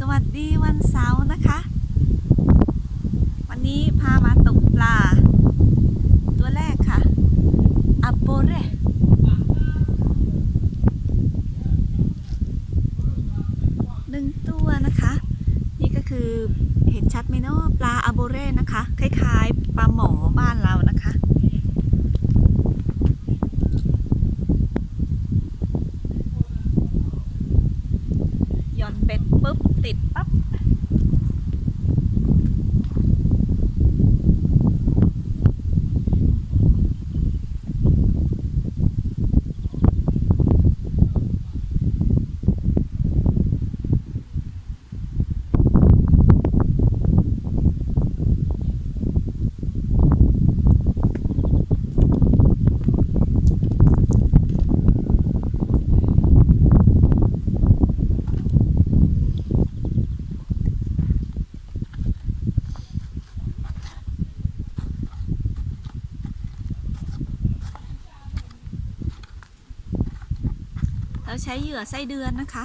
สวัสดีวันเสาร์นะคะ วันนี้พามาตกปลา ตัวแรกค่ะอัปโปเรหนึ่งตัวนะคะ นี่ก็คือเห็นชัดไหมเนาะปลาอัปโปเรนะคะ คล้ายๆปลาหมอบ้านเรานะคะ ห ย่อนเบ็ดปุ๊บติดปั๊บ ใช้เหยื่อไส้เดือนนะคะ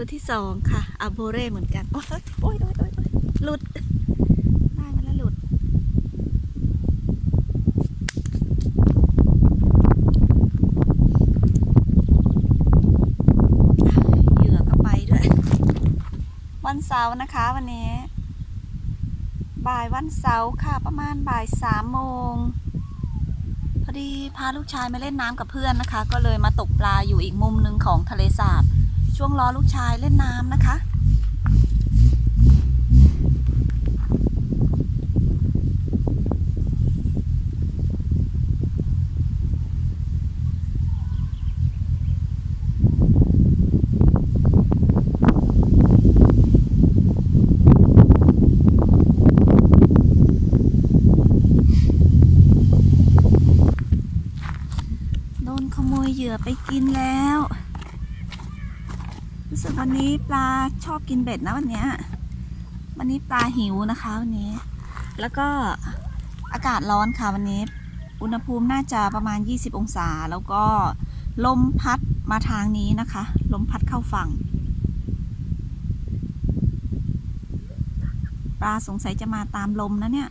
ตัวที่ สองค่ะอัปโปเร่เหมือนกัน โอ๊ยโอ๊ยโอ๊ยโอ๊ยโอ๊ยหลุดได้มาแล้วหลุด เหยื่อก็ไปด้วย วันเสาร์นะคะวันนี้ บ่ายวันเสาร์ค่ะประมาณบ่ายสามโมงพอดีพาลูกชายมาเล่นน้ำกับเพื่อนนะคะ ก็เลยมาตกปลาอยู่อีกมุมหนึ่งของทะเลสาบ ช่วงรอลูกชายเล่นน้ำนะคะ โดนขโมยเหยื่อไปกินแล้ว รู้สึกวันนี้ปลา ชอบกินเบ็ดนะวันเนี้ย วันนี้ปลาหิวนะคะวันนี้ แล้วก็อากาศร้อนค่ะวันนี้ อุณหภูมิน่าจะประมาณ 20 องศา แล้วก็ลมพัดมาทางนี้นะคะ ลมพัดเข้าฝั่ง ปลาสงสัยจะมาตามลมนะเนี่ย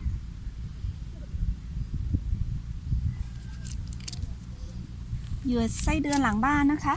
เหยื่อไส้เดือนหลังบ้านนะคะ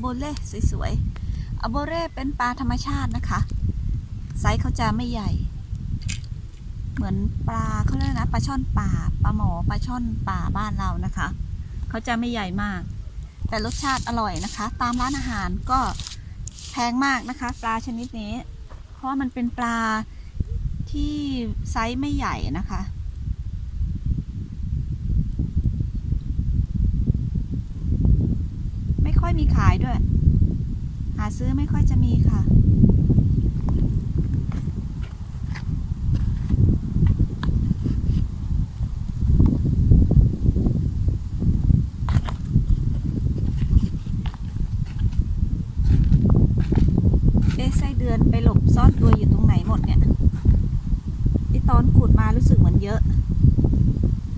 โบเล่สวยๆอโบเล่เป็นปลาธรรมชาตินะคะ ไซส์เขาจะไม่ใหญ่ เหมือนปลาเขาเรียกนะปลาช่อนป่าปลาหมอปลาช่อนป่าบ้านเรานะคะ เขาจะไม่ใหญ่มาก แต่รสชาติอร่อยนะคะ ตามร้านอาหารก็แพงมากนะคะ ปลาชนิดนี้ เพราะมันเป็นปลาที่ไซส์ไม่ใหญ่นะคะ ไมีขายด้วย หาซื้อไม่ค่อยจะมีค่ะ เอ๊ะไส้เดือนไปหลบซ่อนตัวอยู่ตรงไหนหมดเนี่ยไอตอนขุดมารู้สึกเหมือนเยอะ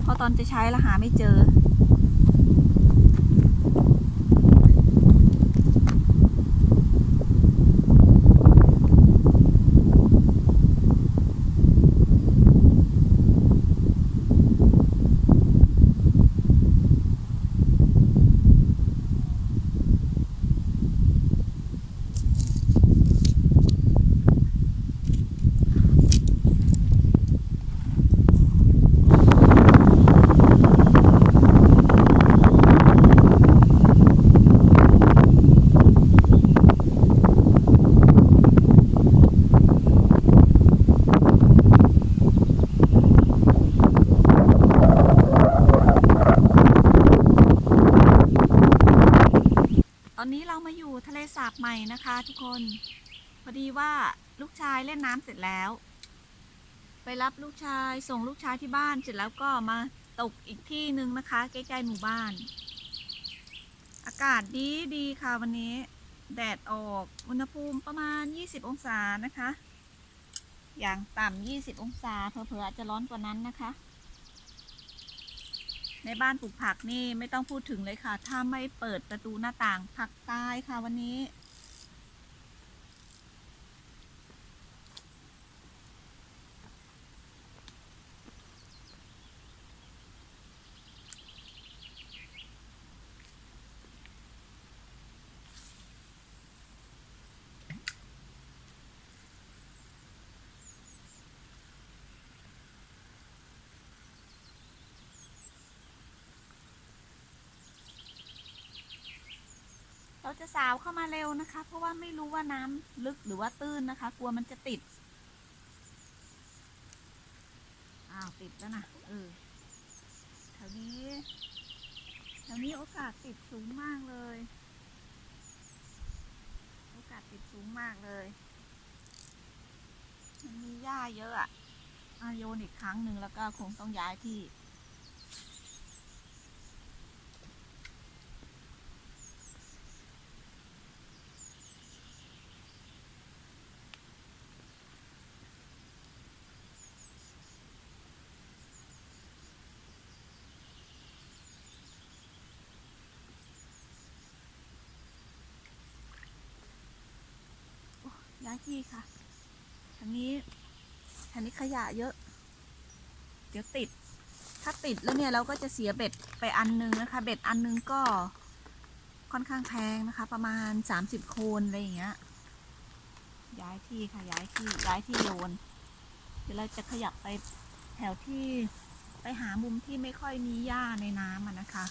พอตอนจะใช้แล้วหาไม่เจอ ตอนนี้เรามาอยู่ทะเลสาบใหม่นะคะ ทุกคน พอดีว่าลูกชายเล่นน้ำเสร็จแล้ว ไปรับลูกชายส่งลูกชายที่บ้านเสร็จแล้วก็มาตกอีกที่หนึ่งนะคะ ใกล้ๆหมู่บ้าน อากาศดีดีค่ะวันนี้ แดดออกอุณหภูมิประมาณ 20 องศานะคะ อย่างต่ำ20 องศาเผลอๆจะร้อนกว่านั้นนะคะ ในบ้านปลูกผักนี่ไม่ต้องพูดถึงเลยค่ะ ถ้าไม่เปิดประตูหน้าต่างผักตายค่ะวันนี้ จะสาวเข้ามาเร็วนะคะ เพราะว่าไม่รู้ว่าน้ำลึกหรือว่าตื้นนะคะ กลัวมันจะติด อ้าวติดแล้วนะเออแถวนี้แถวนี้โอกาสติดสูงมากเลย โอกาสติดสูงมากเลยมันมีหญ้าเยอะอะอะโยนอีกครั้งหนึ่งแล้วก็คงต้องย้ายที่ ย้ายที่ค่ะทางนี้ทางนี้ขยะเยอะ เดี๋ยวติด ถ้าติดแล้วเนี่ยเราก็จะเสียเบ็ดไปอันนึงนะคะ เบ็ดอันนึงก็ค่อนข้างแพงนะคะ ประมาณ 30 โคนอะไรอย่างเงี้ย ย้ายที่ค่ะย้ายที่ย้ายที่โยน เดี๋ยวเราจะขยับไปแถวที่ไปหามุมที่ไม่ค่อยมีหญ้าในน้ำอะนะคะ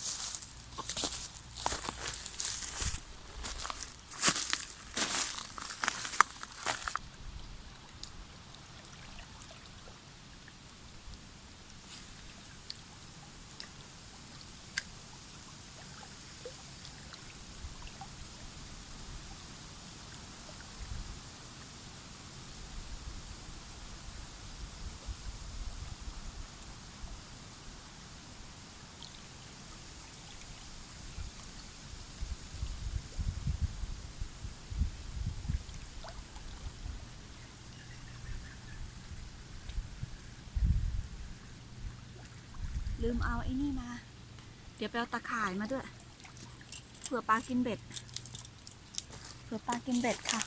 ลืมเอาไอ้นี่มา เดี๋ยวไปเอาตะข่ายมาด้วย เผื่อปลากินเบ็ด เผื่อปลากินเบ็ดค่ะ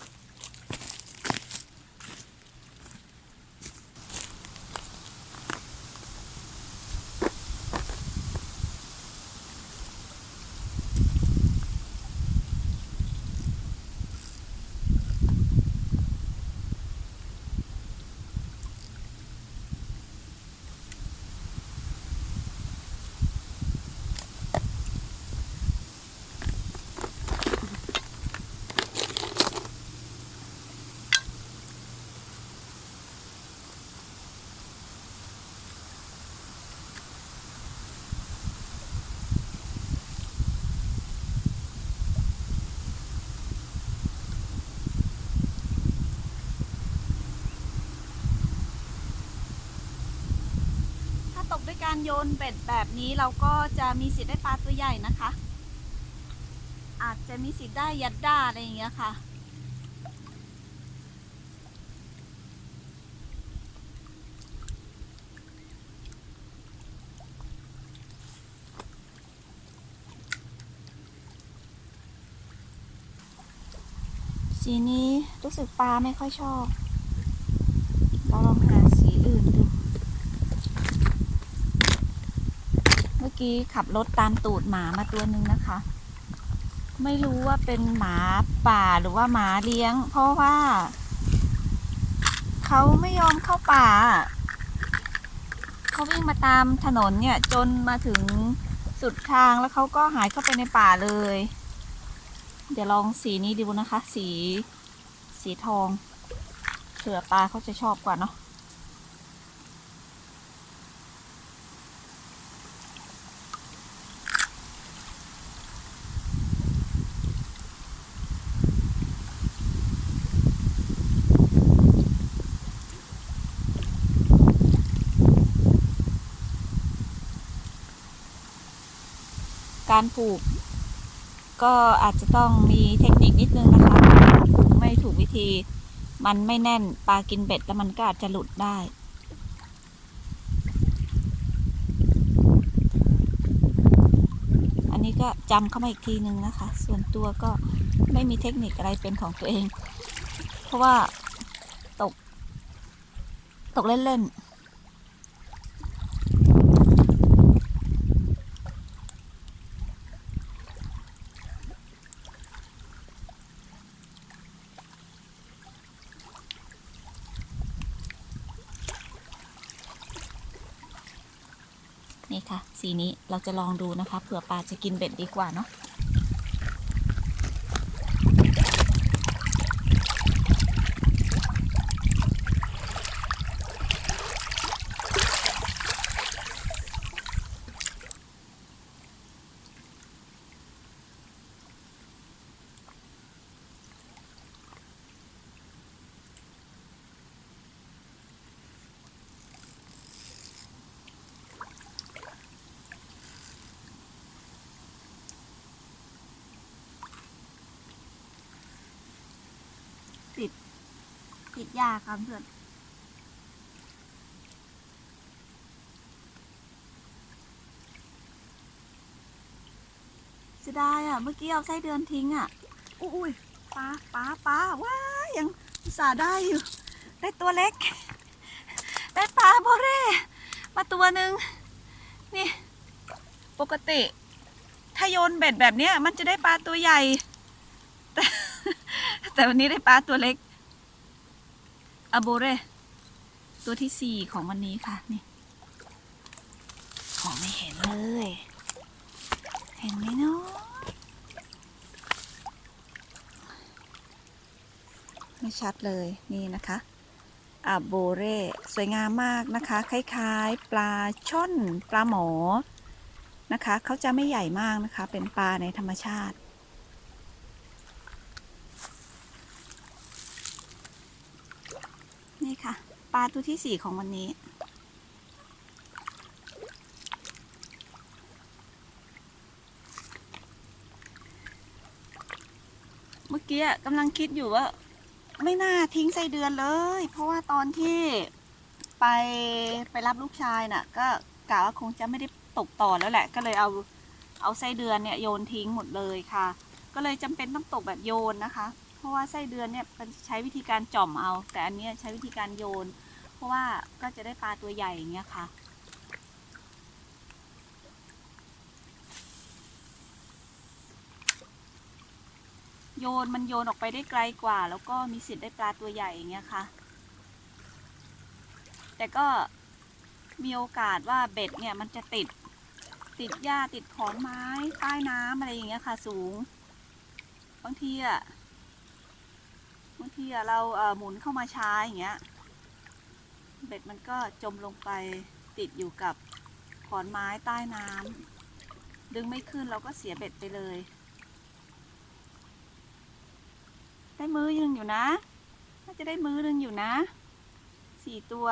ด้วยการโยนเบ็ดแบบนี้เราก็จะมีสิทธิ์ได้ปลาตัวใหญ่นะคะ อาจจะมีสิทธิ์ได้ยัดด้าอะไรอย่างเงี้ยค่ะ สีนี้รู้สึกปลาไม่ค่อยชอบ เราลองหาสีอื่นดู เมื่อ กี้ขับรถตามตูดหมามาตัวหนึ่งนะคะ ไม่รู้ว่าเป็นหมาป่าหรือว่าหมาเลี้ยง เพราะว่า เขาไม่ยอมเข้าป่าเขาวิ่งมาตามถนนเนี่ยจนมาถึงสุดทางแล้วเขาก็หายเข้าไปในป่าเลย เดี๋ยวลองสีนี้ดูนะคะ สี สีทองเผื่อปลาเขาจะชอบกว่าเนาะ การผูก ก็อาจจะต้องมีเทคนิคนิดนึงนะคะผูกไม่ถูกวิธี มันไม่แน่นปลากินเบ็ดแล้วมันก็อาจจะหลุดได้อันนี้ก็จำเข้ามาอีกทีนึงนะคะ ส่วนตัวก็ไม่มีเทคนิคอะไรเป็นของตัวเอง เพราะว่าตก ตกเล่นๆ นี่ค่ะ สีนี้เราจะลองดูนะคะเผื่อปลาจะกินเบ็ดดีกว่าเนาะ ติดยากค่ะเพื่อนจะได้อะ เมื่อกี้เอาไส้เดือนทิ้งอะ อุ้ยปลาปลาปลาว้ายังอุตส่าห์ได้อยู่ ได้ตัวเล็ก ได้ปลาโบเร่มาตัวหนึ่งนี่ ปกติ ถ้าโยนเบ็ดแบบเนี้ย มันจะได้ปลาตัวใหญ่ แต่วันนี้ได้ปลาตัวเล็กอะโบเรตัวที่สี่ของวันนี้ค่ะนี่ของไม่เห็นเลย เห็นไหมเนาะไม่ชัดเลยนี่นะคะอะโบเรสวยงามมากนะคะ คล้ายๆ ปลาช่อน ปลาหมอนะคะ เขาจะไม่ใหญ่มากนะคะ เป็นปลาในธรรมชาติ นี่ค่ะ ปลาตัวที่สี่ของวันนี้ เมื่อกี้กำลังคิดอยู่ว่า ไม่น่าทิ้งไส้เดือนเลย เพราะว่าตอนที่ไปไปรับลูกชายน่ะ ก็กะว่าคงจะไม่ได้ตกต่อแล้วแหละ ก็เลยเอาเอาไส้เดือนเนี่ยโยนทิ้งหมดเลยค่ะ ก็เลยจำเป็นต้องตกแบบโยนนะคะ ราะว่าไส้เดือนเนี่ยมันใช้วิธีการจ่อมเอา แต่อันนี้ใช้วิธีการโยน เพราะว่าก็จะได้ปลาตัวใหญ่อย่างเงี้ยค่ะ โยนมันโยนออกไปได้ไกลกว่า แล้วก็มีสิทธิ์ได้ปลาตัวใหญ่อย่างเงี้ยค่ะ แต่ก็มีโอกาสว่าเบ็ดเนี่ยมันจะติดติดหญ้าติดขอนไม้ใต้น้ำอะไรอย่างเงี้ยค่ะ สูง บางทีอะางทีเราหมุนเข้ามาช้าอย่างเงี้ย เบ็ดมันก็จมลงไปติดอยู่กับขอนไม้ใต้น้ำดึงไม่ขึ้นเราก็เสียเบ็ดไปเลย ได้มือหนึ่งอยู่นะน่าจะได้มือหนึ่งอยู่นะสี่ตัว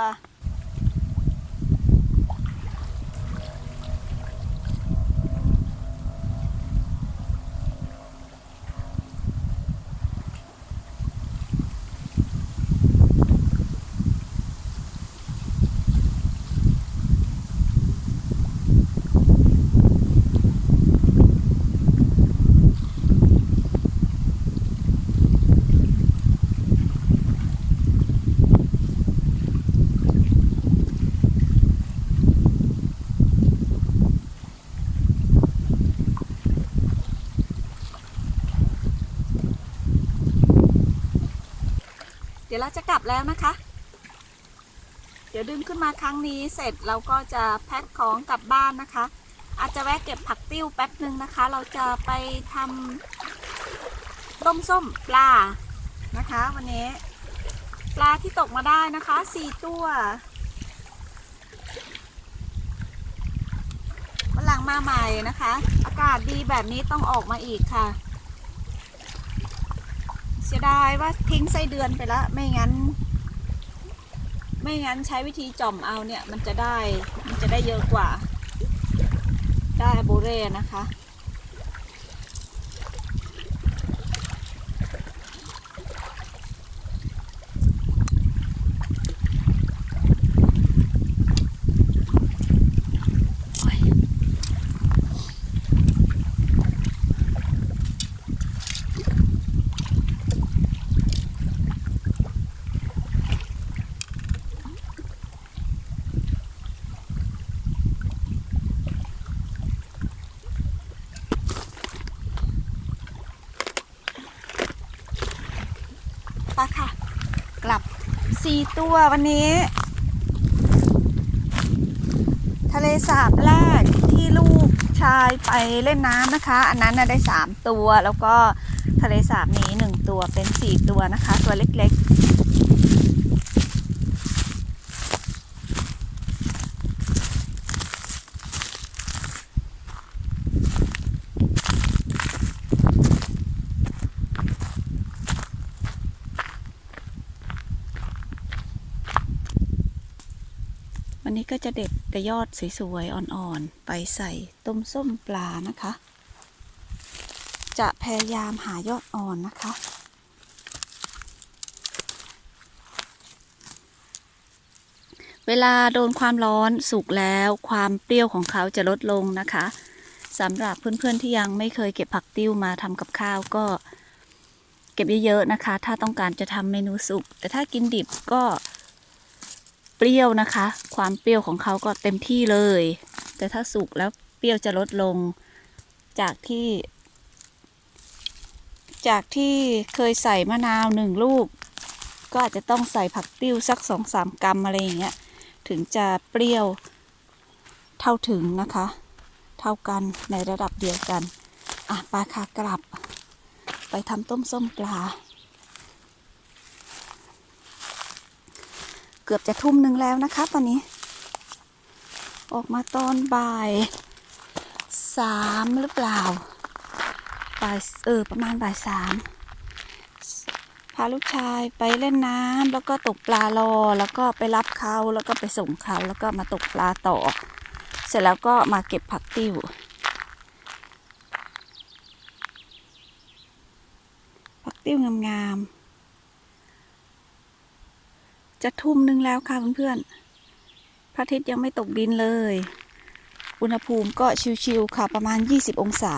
จะกลับแล้วนะคะ เดี๋ยวดึงขึ้นมาครั้งนี้เสร็จเราก็จะแพ็คของกลับบ้านนะคะ อาจจะแวะเก็บผักติ้วแป๊บหนึ่งนะคะ เราจะไปทำต้มส้มปลานะคะ วันนี้ ปลาที่ตกมาได้นะคะสี่ตัววันหลังมาใหม่นะคะ อากาศดีแบบนี้ต้องออกมาอีกค่ะ สียดายว่าทิ้งไส้เดือนไปแล้วไม่งั้น ไม่งั้นใช้วิธีจ่อมเอาเนี่ย มันจะได้มันจะได้เยอะกว่า ได้โบเร่นะคะ ไปค่ะ กลับ สี่ตัววันนี้ ทะเลสาบแรกที่ลูกชายไปเล่นน้ำนะคะ อันนั้นได้สามตัวแล้วก็ทะเลสาบนี้หนึ่งตัวเป็นสี่ตัวนะคะ ตัวเล็กๆ ก็จะเด็ดแต่ยอดสวยๆ อ่อนๆ ไปใส่ต้มส้มปลานะคะ จะพยายามหายอดอ่อนนะคะ เวลาโดนความร้อนสุกแล้วความเปรี้ยวของเขาจะลดลงนะคะสำหรับเพื่อนๆที่ยังไม่เคยเก็บผักติ้วมาทำกับข้าวก็เก็บเยอะๆนะคะ ถ้าต้องการจะทำเมนูสุก แต่ถ้ากินดิบก็ ปรี้ยวนะคะ ความเปรี้ยวของเขาก็เต็มที่เลย แต่ถ้าสุกแล้วเปรี้ยวจะลดลงจากที่ จากที่เคยใส่มะนาวหนึ่งลูก ก็อาจจะต้องใส่ผักติ้วสักสองสามกรัมอะไรอย่างเงี้ยถึงจะเปรี้ยวเท่าถึงนะคะ เท่ากันในระดับเดียวกัน อะปลาคากลับ ไปทำต้มส้มปลา กือบจะทุ่มหนึ่งแล้วนะคะ ตอนนี้ ออกมาตอนบ่ายสามหรือเปล่าบ่ายเออประมาณบ่ายสามพาลูกชายไปเล่นน้ำแล้วก็ตกปลารอ แล้วก็ไปรับเขาแล้วก็ไปส่งเขาแล้วก็มาตกปลาต่อ เสร็จแล้วก็มาเก็บผักติ้วผักติ้วงามๆ จะทุ่มหนึงแล้วค่ะเพื่อนๆ พระอาทิตย์ยังไม่ตกดินเลย อุณหภูมิก็ชิวๆค่ะประมาณ 20 องศา